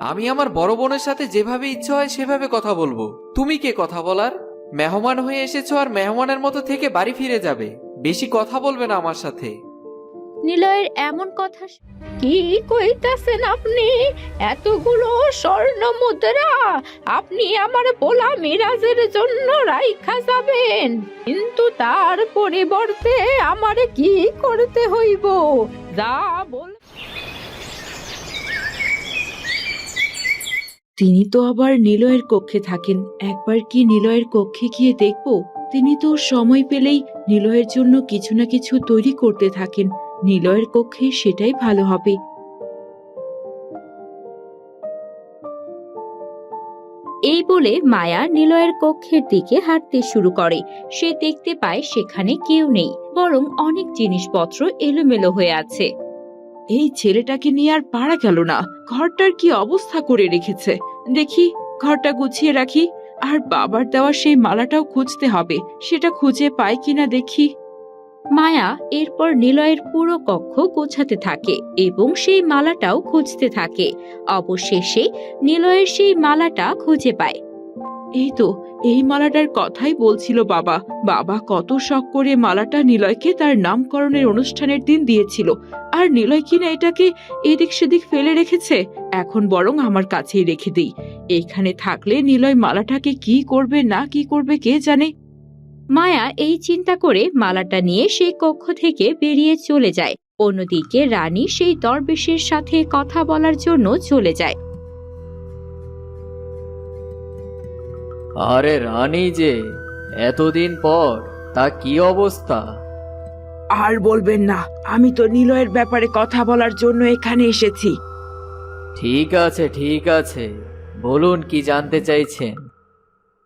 আমি আমার বড় বোনের সাথে যেভাবে ইচ্ছে হয় সেভাবে কথা বলব। তুমি কে কথা বলার? মেহমান হয়ে এসেছ আর মেহমানের মতো থেকে বাড়ি ফিরে যাবে। বেশি কথা বলবে না আমার সাথে। নিলয়ের এমন কথা কি কইতাছেন আপনি? এতগুলো স্বর্ণ মুদ্রা আপনি আমার পোলা মিরাজের জন্য রাইখা যাবেন। কিন্তু তার পরিবর্তে আমারে কি করতে হইব? যা বল তিনি তো আবার নিলয়ের কক্ষে থাকেন। একবার কি নিলয়ের কক্ষে গিয়ে দেখব? তিনি তো সময় পেলেই নিলয়ের জন্য কিছু না কিছু তৈরি করতে থাকেন। নিলয়ের কক্ষে সেটাই ভালো হবে। এই বলে মায়া নিলয়ের কক্ষের দিকে হাঁটতে শুরু করে। সে দেখতে পায় সেখানে কেউ নেই, বরং অনেক জিনিসপত্র এলোমেলো হয়ে আছে। এই ছেলেটাকে নিয়ে আর পারা গেল না। ঘরটার কি অবস্থা করে রেখেছে? দেখি, ঘরটা গুছিয়ে রাখি। আর বাবার দেওয়া সেই মালাটাও খুঁজতে হবে। সেটা খুঁজে পাই কিনা দেখি। মায়া এরপর নিলয়ের পুরো কক্ষ গোছাতে থাকে এবং সেই মালাটাও খুঁজতে থাকে। অবশেষে নিলয়ের সেই মালাটা খুঁজে পায়। এই তো এই মালাটার কথাই বলছিল বাবা। বাবা কত শখ করে মালাটা নিলয়কে তার নামকরণের অনুষ্ঠানের দিন দিয়েছিল। আর নিলয় কিনা এটাকে এদিক সেদিক ফেলে রেখেছে? এখন বরং আমার কাছেই রেখে দিই। এখানে থাকলে নিলয় মালাটাকে কি করবে, না কি করবে, কে জানে? মায়া এই চিন্তা করে মালাটা নিয়ে সেই কক্ষ থেকে বেরিয়ে চলে যায়। অন্যদিকে রানী সেই দরবেশের সাথে কথা বলার জন্য চলে যায়। আরে রানী যে এতদিন পর তা কি অবস্থা? আর বলবেন না আমি তো নিলয়ের ব্যাপারে কথা বলার জন্য এখানে এসেছি। ঠিক আছে ঠিক আছে বলুন কি জানতে চাইছেন?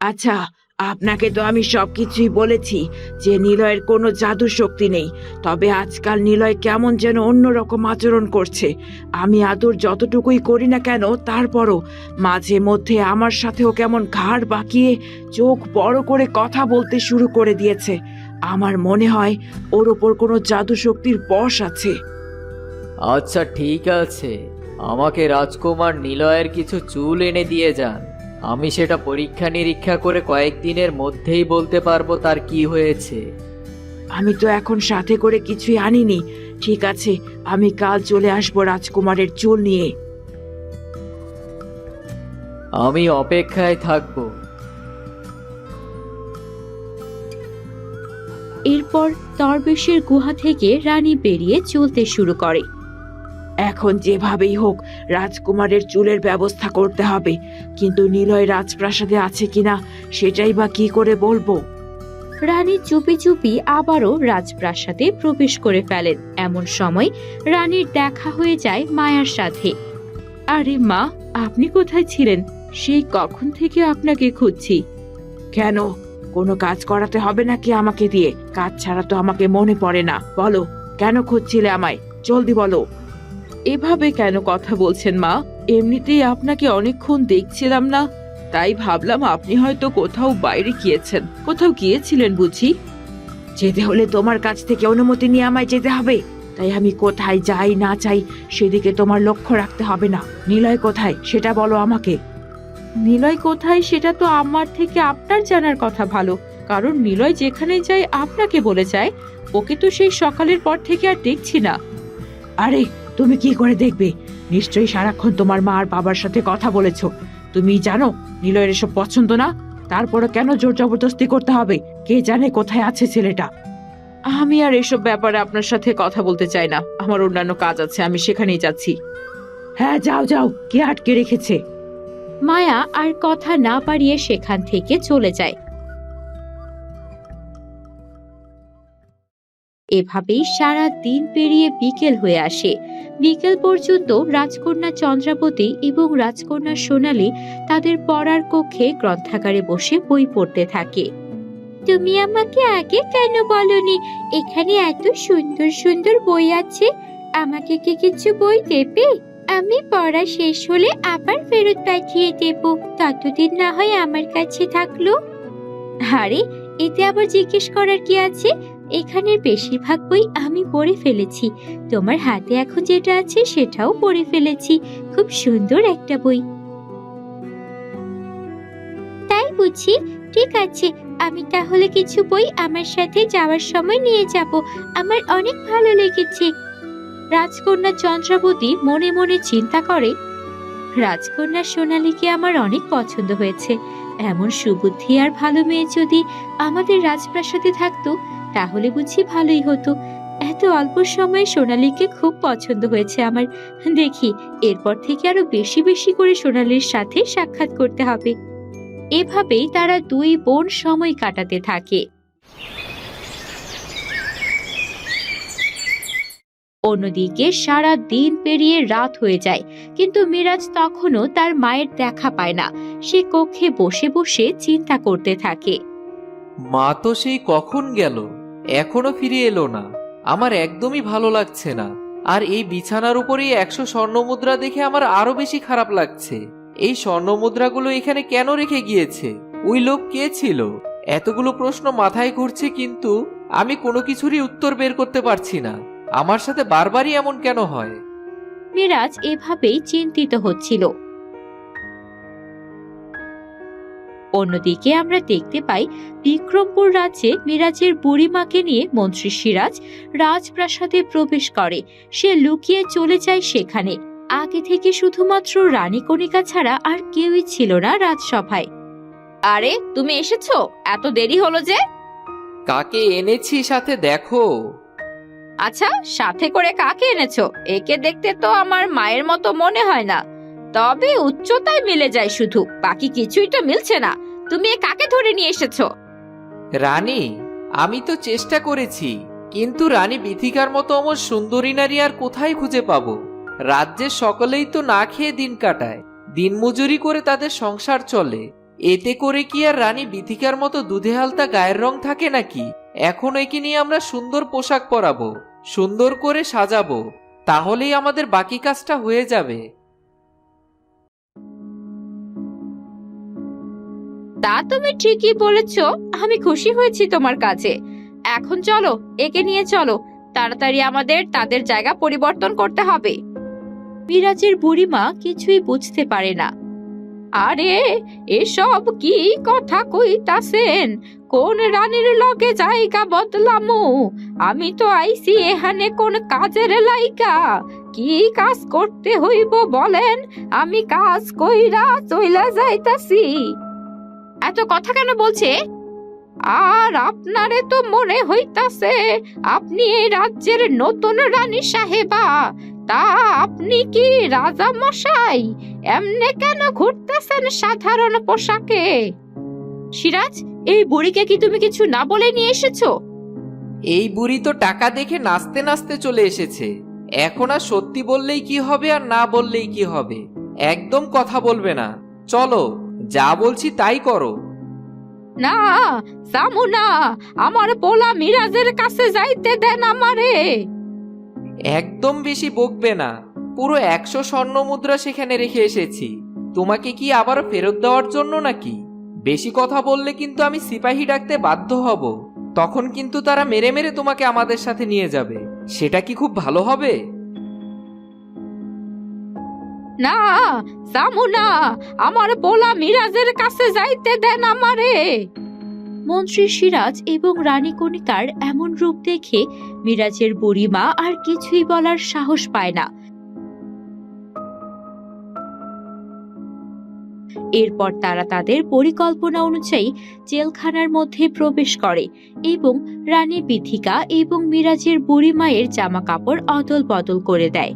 আচ্ছা আপনাকে তো আমি সবকিছুই বলেছি যে নিলয়ের কোনো জাদু শক্তি নেই। তবে আজকাল নিলয় কেমন যেন অন্যরকম আচরণ করছে। আমি আদর যতটুকুই করি না কেন, তারপরও মাঝে মধ্যে আমার সাথেও কেমন ঘাড় বাঁকিয়ে চোখ বড় করে কথা বলতে শুরু করে দিয়েছে। আমার মনে হয় ওর ওপর কোনো জাদু শক্তির বশ আছে। আচ্ছা ঠিক আছে। আমাকে রাজকুমার নিলয়ের কিছু চুল এনে দিয়ে যান। আমি সেটা পরীক্ষা নিরীক্ষা করে কয়েকদিনের মধ্যেই বলতে পারব তার কি হয়েছে। আমি তো এখন সাথে করে কিছুই আনিনি। ঠিক আছে আমি কাল চলে আসব রাজকুমারের চুল নিয়ে। আমি অপেক্ষায় থাকব। এরপর দরবেশের গুহা থেকে রানী বেরিয়ে চলতে শুরু করে। এখন যেভাবেই হোক রাজকুমারের চুলের ব্যবস্থা করতে হবে। কিন্তু নিলয় রাজপ্রাসাদে আছে কিনা সেটাই বা কি করে বলব? রানী চুপি চুপি আবারও রাজপ্রাসাদে প্রবেশ করে ফেলেন। এমন সময় রানীর দেখা হয়ে যায় মায়ার সাথে। আরে মা আপনি কোথায় ছিলেন? সেই কখন থেকে আপনাকে খুঁজছি। কেন? কোনো কাজ করাতে হবে নাকি আমাকে দিয়ে? কাজ ছাড়া তো আমাকে মনে পড়ে না। বলো কেন খুঁজছিলে আমায়? জলদি বলো। এভাবে কেন কথা বলছেন মা? এমনিতেই আপনাকে অনেকক্ষণ দেখছিলাম না। তাই ভাবলাম আপনি হয়তো কোথাও বাইরে গিয়েছেন। কোথাও গিয়েছিলেন বুঝি? যেতে হলে তোমার কাছ থেকে অনুমতি নিয়ে আমায় যেতে হবে। তাই আমি কোথায় যাই না চাই সেদিকে তোমার লক্ষ্য রাখতে হবে না। নিলয় কোথায় সেটা বলো আমাকে। নিলয় কোথায় সেটা তো আমার থেকে আপনার জানার কথা ভালো। কারণ নিলয় যেখানে যায় আপনাকে বলে যায়। ওকে তো সেই সকালের পর থেকে আর দেখছি না। আরে তুমি কি করে দেখবে? নিশ্চয়ই সারাক্ষণ তোমার মা আর বাবার সাথে কথা বলেছ। তুমি জানো নিলয়ের এসব পছন্দ না? তারপরে কেন জোর জবরদস্তি করতে হবে? কে জানে কোথায় আছে ছেলেটা? আমি আর এসব ব্যাপারে আপনার সাথে কথা বলতে চাই না। আমার অন্যান্য কাজ আছে আমি সেখানেই যাচ্ছি। হ্যাঁ যাও যাও কে আটকে রেখেছে? মায়া আর কথা না পারিয়ে সেখান থেকে চলে যায়। এভাবেই সারা দিন পেরিয়ে বিকেল হয়ে আসে। বিকেল পর্যন্ত রাজকন্যা চন্দ্রাবতী এবং রাজকন্যা সোনালী তাদের পড়ার কক্ষে গ্রন্থাগারে বসে বই পড়তে থাকে। তুমি আমাকে আগে কেন বলনি? এখানে এত সুন্দর সুন্দর বই আছে। আমাকে কি কিছু বই দেবে? আমি পড়া শেষ হলে আবার ফেরত পাঠিয়ে দেব। ততদিন না হয় আমার কাছে থাকল। আরে এতে আবার জিজ্ঞেস করার কি আছে? এখানের বেশিরভাগ বই আমি পড়ে ফেলেছি। তোমার হাতে এখন যেটা আছে সেটাও পড়ে ফেলেছি। খুব সুন্দর একটা বই। তাই বুঝি। ঠিক আছে, আমি তাহলে কিছু বই আমার সাথে যাওয়ার সময় নিয়ে যাব। আমার অনেক ভালো লেগেছে। রাজকন্যা চন্দ্রাবতী মনে মনে চিন্তা করে রাজকন্যা সোনালীকে আমার অনেক পছন্দ হয়েছে। এমন সুবুদ্ধি আর ভালো মেয়ে যদি আমাদের রাজপ্রাসাদে থাকতো, তাহলে বুঝি ভালোই হতো। এত অল্প সময়ে সোনালীকে খুব পছন্দ হয়েছে আমার। দেখি, এরপর থেকে আরও বেশি বেশি করে সোনালীর সাথে সাক্ষাৎ করতে হবে। এভাবেই তারা দুই বোন সময় কাটাতে থাকে। অন্যদিকে সারা দিন পেরিয়ে রাত হয়ে যায়, কিন্তু মিরাজ তখনও তার মায়ের দেখা পায় না। সে কক্ষে বসে বসে চিন্তা করতে থাকে। মা তো সেই কখন গেল? এখনও ফিরে এলো না। আমার একদমই ভালো লাগছে না। আর এই বিছানার উপরে একশো স্বর্ণমুদ্রা দেখে আমার আরও বেশি খারাপ লাগছে। এই স্বর্ণমুদ্রাগুলো এখানে কেন রেখে গিয়েছে? ওই লোক কে ছিল? এতগুলো প্রশ্ন মাথায় ঘুরছে, কিন্তু আমি কোনো কিছুরই উত্তর বের করতে পারছি না। আমার সাথে বারবারই এমন কেন হয়? মিরাজ এভাবেই চিন্তিত হচ্ছিল। অন্যদিকে আমরা দেখতে পাই বিক্রমপুর রাজ্যে মিরাজের বুড়িমাকে নিয়ে মন্ত্রী সিরাজ রাজপ্রাসাদে প্রবেশ করে। সে লুকিয়ে চলে যায় সেখানে। আগে থেকে শুধুমাত্র রানী কণিকা ছাড়া আর কেউই ছিল না রাজসভায়। আরে তুমি এসেছ? এত দেরি হলো যে? কাকে এনেছি সাথে দেখো। আচ্ছা সাথে করে কাকে এনেছো? একে দেখতে তো আমার মায়ের মতো মনে হয় না। তবে উচ্চতায় মিলে যায় শুধু, বাকি কিছুই তো মিলছে না। তুমি এ কাকে ধরে নিয়ে এসেছ? রানী, আমি তো চেষ্টা করেছি, কিন্তু রানী বিথিকার মতো অমর সুন্দরী নারী আর কোথায় খুঁজে পাবো? রাজ্যের সকলেই তো না খেয়ে দিন কাটায়, দিনমজুরি করে তাদের সংসার চলে। এতে করে কি আর রানী বিথিকার মতো দুধে হালতা গায়ের রং থাকে নাকি? এখন একে নিয়ে আমরা সুন্দর পোশাক পরাবো, সুন্দর করে সাজাবো, তাহলেই আমাদের বাকি কাজটা হয়ে যাবে। তা তুমি ঠিকই বলেছ, আমি খুশি হয়েছি তোমার কাছে এখন চলো, একে নিয়ে চলো, তাড়াতাড়ি আমাদের তাদের জায়গা পরিবর্তন করতে হবে। মিরাজের বুড়িমা কিছুই বুঝতে পারে না। আরে এসব কি কথা কইতাছেন? কোন রানীর লগে জায়গা বদলামু? আমি তো আইছি এখানে কোন কাজের লাইকা কি কাজ করতে হইব বলেন? আমি কাজ কইরা চইলা যাইতাছি। এত কথা কেন বলছে? আর আপনারে তো মনে হইতাছে আপনি এই রাজ্যের নতুন রানী সাহেবা। তা আপনি কি রাজা মশাই? এমনে কেন ঘুরতেছেন সাধারণ পোশাকে? সিরাজ এই বুড়িকে কি তুমি কিছু না বলে নিয়ে এসেছ? এই বুড়ি তো টাকা দেখে নাচতে নাচতে চলে এসেছে। এখন আর সত্যি বললেই কি হবে আর না বললেই কি হবে? একদম কথা বলবে না। চলো যা বলছি তাই করো। না সামু না। আমার পোলা মিরাজের কাছে যাইতে দেন আমারে। একদম বেশি বকবে না। পুরো একশো স্বর্ণ মুদ্রা সেখানে রেখে এসেছি। তোমাকে কি আবার ফেরত দেওয়ার জন্য নাকি? বেশি কথা বললে কিন্তু আমি সিপাহী ডাকতে বাধ্য হব। তখন কিন্তু তারা মেরে মেরে তোমাকে আমাদের সাথে নিয়ে যাবে। সেটা কি খুব ভালো হবে? না সামু না আমার পোলা মিরাজের কাছে যাইতে দেন আমারে। মন্ত্রী সিরাজ এবং রানী কণিকার এমন রূপ দেখে মিরাজের বুড়িমা আর কিছুই বলার সাহস পায় না। এরপর তারা তাদের পরিকল্পনা অনুযায়ী জেলখানার মধ্যে প্রবেশ করে এবং রানী বিথিকা এবং মিরাজের বুড়ি মায়ের জামা কাপড় অদল বদল করে দেয়।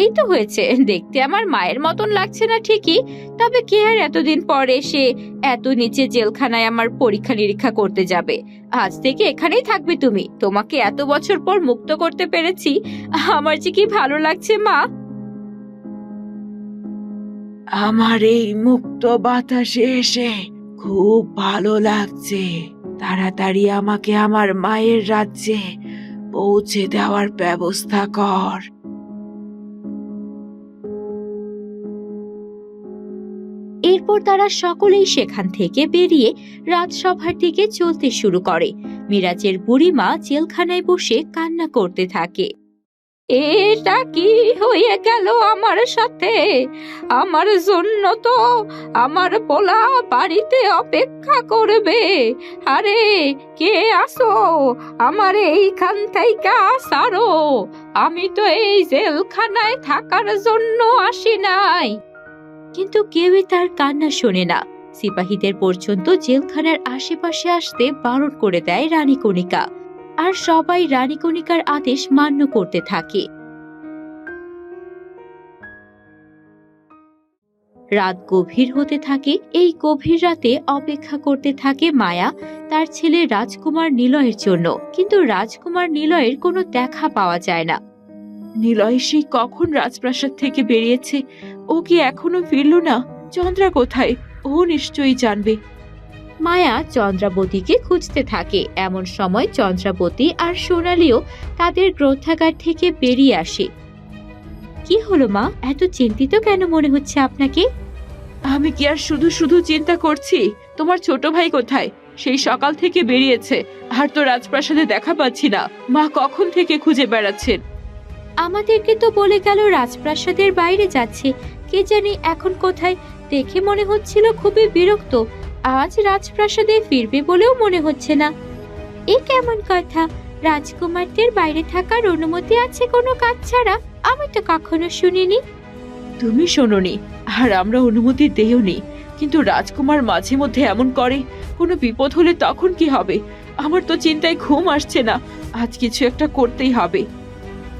এই তো হয়েছে। দেখতে আমার মায়ের মতন লাগছে না ঠিকই, তবে কে আর এতদিন পরে সে এত নিচে জেলখানায় আমার পরীক্ষা নিরীক্ষা করতে যাবে? আজ থেকে এখানেই থাকবে তুমি। তোমাকে এত বছর পর মুক্ত করতে পেরেছি, আমার যে কি ভালো লাগছে, মা? আমার এই মুক্ত বাতাসে এসে খুব ভালো লাগছে। তাড়াতাড়ি আমাকে আমার মায়ের রাজ্যে পৌঁছে দেওয়ার ব্যবস্থা কর। এরপর তারা সকলেই সেখান থেকে বেরিয়ে রাজসভার দিকে চলতে শুরু করে। মিরাজের বুড়িমা জেলখানায় বসে কান্না করতে থাকে। এটা কি হয়ে গেল আমার সাথে? আমার জন্য তো আমার পোলা বাড়িতে অপেক্ষা করবে। আরে, কে আসো আমার এইখান থেকে আমি তো এই জেলখানায় থাকার জন্য আসি নাই। কিন্তু কেউই তার কান্না শোনে না। সিপাহীদের পর্যন্ত জেলখানার আশেপাশে আসতে বারণ করে দেয় রানী কণিকা। আর সবাই রানী কণিকার আদেশ মান্য করতে থাকে। রাত গভীর হতে থাকে, এই গভীর রাতে অপেক্ষা করতে থাকে মায়া, তার ছেলে রাজকুমার নিলয়ের জন্য। কিন্তু রাজকুমার নিলয়ের কোনো দেখা পাওয়া যায় না। নিলয় সেই কখন রাজপ্রাসাদ থেকে বেরিয়েছে? ও কি এখনও ফিরল না? চন্দ্রা কোথায়? ও নিশ্চয়ই জানবে। মায়া চন্দ্রাবতীকে খুঁজতে থাকে। এমন সময় চন্দ্রাবতী আর সোনালিও তাদের গ্রন্থাগার থেকে বেরিয়ে আসে। কি হলো মা? এত চিন্তিত কেন মনে হচ্ছে আপনাকে? আমি কি আর শুধু শুধু চিন্তা করছি? তোমার ছোট ভাই কোথায়? সেই সকাল থেকে বেরিয়েছে। আর তো রাজপ্রাসাদে দেখা পাচ্ছি না। মা কখন থেকে খুঁজে বেড়াচ্ছেন? আমাদেরকে তো বলে গেল রাজপ্রাসাদের বাইরে যাচ্ছে। কে জানি এখন কোথায়? দেখে মনে হচ্ছিল খুবই বিরক্ত। আজ রাজপ্রাসাদে ফিরবে বলেও মনে হচ্ছে না। এ কেমন কথা? রাজকুমারদের বাইরে থাকার অনুমতি আছে কোনো কাজ ছাড়া? আমি তো কখনো শুনিনি। তুমি শোনোনি, আর আমরা অনুমতি দেওনি। কিন্তু রাজকুমার মাঝে মধ্যে এমন করে, কোনো বিপদ হলে তখন কি হবে? আমার তো চিন্তায় ঘুম আসছে না। আজ কিছু একটা করতেই হবে।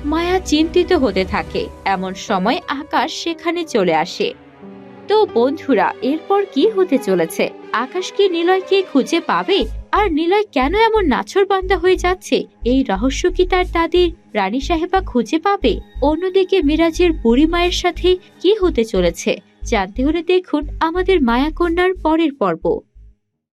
মায়া চিন্তিত হতে থাকে। এমন সময় আকাশ সেখানে চলে আসে। তো বন্ধুরা, এরপর কি হতে চলেছে? আকাশ কি নিলয়কে খুঁজে পাবে? আর নিলয় কেন এমন নাছরবান্দা হয়ে যাচ্ছে? এই রহস্য কি তার দাদির রানী সাহেবা খুঁজে পাবে? অন্যদিকে মিরাজের বুড়ি মায়ের সাথে কি হতে চলেছে? জানতে হলে দেখুন আমাদের মায়াকন্যার পরের পর্ব।